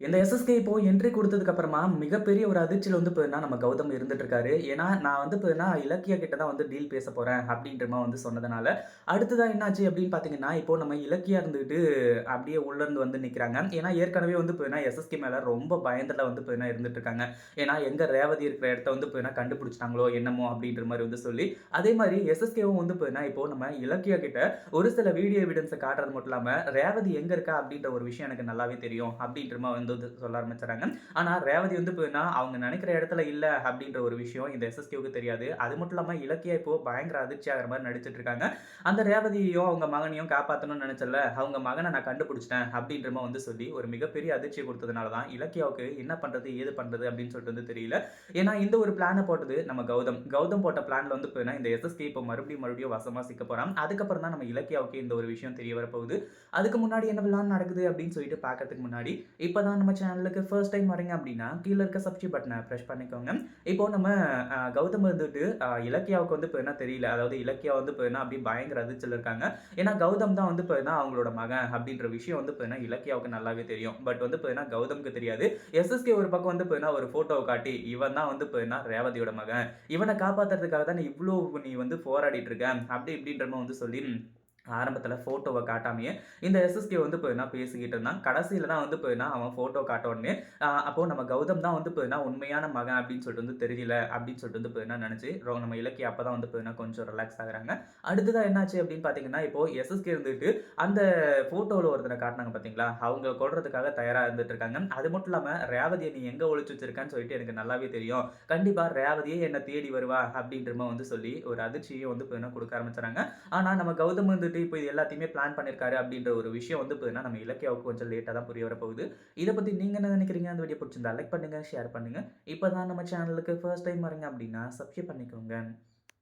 இந்த எஸ்எஸ்கே இப்போ என்ட்ரி கொடுத்ததுக்கு அப்புறமா மிகப்பெரிய ஒரு அதிர்ச்சியில் வந்து பார்த்தீங்கன்னா, நம்ம கௌதம் இருந்துட்டு இருக்காரு. ஏன்னா, நான் வந்து பார்த்தீங்கன்னா, இலக்கிய கிட்ட தான் வந்து டீல் பேச போறேன் அப்படின்ற மாதிரி வந்து சொன்னதுனால, அடுத்ததான் என்னாச்சு அப்படின்னு பார்த்தீங்கன்னா, இப்போ நம்ம இலக்கியா இருந்துகிட்டு அப்படியே உள்ளேருந்து வந்து நிக்கிறாங்க. ஏன்னா, ஏற்கனவே வந்து போயினா எஸ்எஸ்கே மேல ரொம்ப பயந்துல வந்து போயினா இருந்துட்டு இருக்காங்க. ஏன்னா, எங்க ரேவதி இருக்கிற இடத்த வந்து போயினா கண்டுபிடிச்சிட்டாங்களோ என்னமோ அப்படின்ற மாதிரி வந்து சொல்லி, அதே மாதிரி எஸ்எஸ்கேவும் வந்து போயினா இப்போ நம்ம இலக்கியா கிட்ட ஒரு சில வீடியோ எவிடன்ஸை காட்டுறது மட்டும் இல்லாம, ரேவதி எங்க இருக்கா அப்படின்ற ஒரு விஷயம் எனக்கு நல்லாவே தெரியும் அப்படின்ற மாதிரி வந்து சொல்ல ஆரம்பிச்சுறாங்க. ஆனால் ரேவதி வந்து பார்த்தீங்கன்னா, அவங்க நினைக்கிற இடத்துல இல்லை அப்படின்ற ஒரு விஷயம் இந்த எஸ்எஸ்கேவுக்கு தெரியாது. அது மட்டும் இல்லாமல் இலக்கியா இப்போ பயங்கர அதிர்ச்சி ஆகிற மாதிரி நடிச்சிட்டு இருக்காங்க. அந்த ரேவதியையும், அவங்க மகனையும் காப்பாற்றணும்னு நினைச்சல அவங்க மகனை நான் கண்டுபிடிச்சிட்டேன் அப்படின்ற வந்து சொல்லி, ஒரு மிகப்பெரிய அதிர்ச்சி கொடுத்ததுனால தான் இலக்கியாவுக்கு என்ன பண்ணுறது ஏது பண்ணுறது அப்படின்னு சொல்லிட்டு வந்து தெரியல. ஏன்னா, இந்த ஒரு பிளானை போட்டது நம்ம கௌதம். கௌதம் போட்ட பிளான்ல வந்து பார்த்தீங்கன்னா, இந்த எஸ்எஸ்கே இப்போ மறுபடியும் மறுபடியும் வசமாக சிக்க போகிறான் அதுக்கப்புறம் தான் நம்ம இலக்கியாவுக்கு இந்த ஒரு விஷயம் தெரிய வரப்போகுது. அதுக்கு முன்னாடி என்ன பிளான் நடக்குது அப்படின்னு சொல்லிட்டு பார்க்கறதுக்கு முன்னாடி, இப்போ தான் நம்ம சேனலுக்கு ஃபர்ஸ்ட் டைம் வரீங்க அப்படின்னா, கீழே இருக்க சப்ஸ்கிரைப் பட்டனை ப்ரெஷ் பண்ணிக்கோங்க. இப்போ நம்ம கௌதம் வந்துட்டு இலக்கியாவுக்கு வந்து இப்போ என்ன தெரியல. அதாவது இலக்கியா வந்து இப்போ என்ன அப்படியே பயங்கர அதிர்ச்சியில இருக்காங்க. ஏன்னா, கௌதம் தான் வந்து இப்போ என்ன அவங்களோட மகன் அப்படின்ற விஷயம் வந்து பார்த்தீங்கன்னா, இலக்கியாவுக்கு நல்லாவே தெரியும். பட் வந்து இப்போ என்ன கௌதம்க்கு தெரியாது. எஸ்எஸ்கே ஒரு பக்கம் வந்து பார்த்தீங்கன்னா, ஒரு ஃபோட்டோவை காட்டி, இவன் தான் வந்து இப்போ என்ன ரேவதியோட மகன். இவனை காப்பாத்துறதுக்காக தான் இவ்வளோ நீ வந்து போராடிட்டு இருக்க. அப்படி இப்படின்ற வந்து சொல்லி ஆரம்பத்தில் ஃபோட்டோவை காட்டாமையே இந்த எஸ்எஸ்கே வந்து போயினா பேசிக்கிட்டு இருந்தான். கடைசியில் தான் வந்து போயினா அவன் ஃபோட்டோ காட்டோடனே அப்போது நம்ம கௌதம் தான் வந்து போயினா உண்மையான மகன் அப்படின்னு சொல்லிட்டு வந்து தெரியல அப்படின்னு சொல்லிட்டு வந்து போயினா நினச்சி ரொ நம்ம இலக்கிய அப்போ தான் வந்து போயினா கொஞ்சம் ரிலாக்ஸ் ஆகுறாங்க. அடுத்ததாக என்னாச்சு அப்படின்னு பார்த்தீங்கன்னா, இப்போ எஸ்எஸ்கே இருந்துட்டு அந்த ஃபோட்டோவில் ஒருத்தரை காட்டுனாங்க பார்த்தீங்களா, அவங்க கொள்றதுக்காக தயாராக இருந்துட்டு இருக்காங்க. அது மட்டும் இல்லாமல் ரேவதியை நீ எங்கே ஒழிச்சு வச்சிருக்கான்னு சொல்லிட்டு எனக்கு நல்லாவே தெரியும். கண்டிப்பாக ரேவதியே என்னை தேடி வருவா அப்படின்ற வந்து சொல்லி, ஒரு அதிர்ச்சியும் வந்து போயினா கொடுக்க ஆரம்பிச்சுறாங்க. ஆனால் நம்ம கௌதம் வந்துட்டு இப்போ இது எல்லாத்தையுமே பிளான் பண்ணியிருக்காரு அப்படின்ற ஒரு விஷயம் வந்து பார்த்தீங்கன்னா, நம்ம இலக்கியாவுக்கு கொஞ்சம் லேட்டாக தான் புரிய வரப்போகுது. இதை பற்றி நீங்கள் என்ன நினைக்கிறீங்க அந்த வீடியோ பிடிச்சிருந்தா லைக் பண்ணுங்கள் ஷேர் பண்ணுங்கள் இப்போ தான் நம்ம சேனலுக்கு ஃபர்ஸ்ட் டைம் வரீங்க அப்படின்னா சப்ஸ்கிரைப் பண்ணிக்கோங்க.